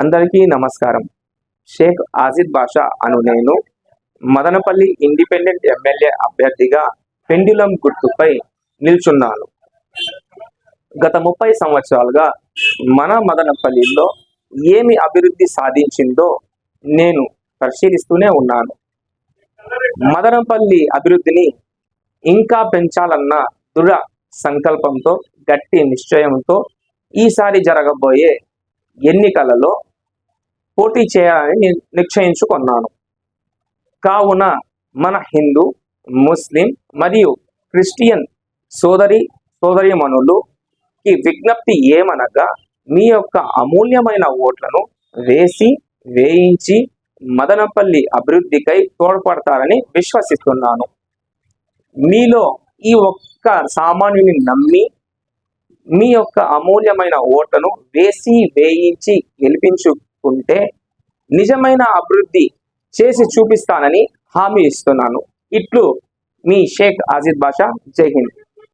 అందరికీ నమస్కారం. షేక్ ఆజిద్ బాషా అను నేను మదనపల్లి ఇండిపెండెంట్ ఎమ్మెల్యే అభ్యర్థిగా పెండ్యులం గుర్తుపై నిల్చున్నాను. గత ముప్పై సంవత్సరాలుగా మన మదనపల్లిలో ఏమి అభివృద్ధి సాధించిందో నేను పరిశీలిస్తూనే ఉన్నాను. మదనపల్లి అభివృద్ధిని ఇంకా పెంచాలన్న దృఢ సంకల్పంతో గట్టి నిశ్చయంతో ఈసారి జరగబోయే ఎన్నికలలో పోటీ చేయాలని ని- నిశ్చయించుకున్నాను. కావున మన హిందూ ముస్లిం మరియు క్రిస్టియన్ సోదరి సోదరీమణులుకి విజ్ఞప్తి ఏమనగా మీ యొక్క అమూల్యమైన ఓట్లను వేసి వేయించి మదనపల్లి అభివృద్ధికై తోడ్పడతారని విశ్వసిస్తున్నాను. మీలో ఈ ఒక్క సామాన్యుని నమ్మి మీ యొక్క అమూల్యమైన ఓట్లను వేసి వేయించి ఉంటే నిజమైన అభివృద్ధి చేసి చూపిస్తానని హామీ ఇస్తున్నాను. ఇట్లు మీ షేక్ ఆజిద్ బాషా. జై హింద్.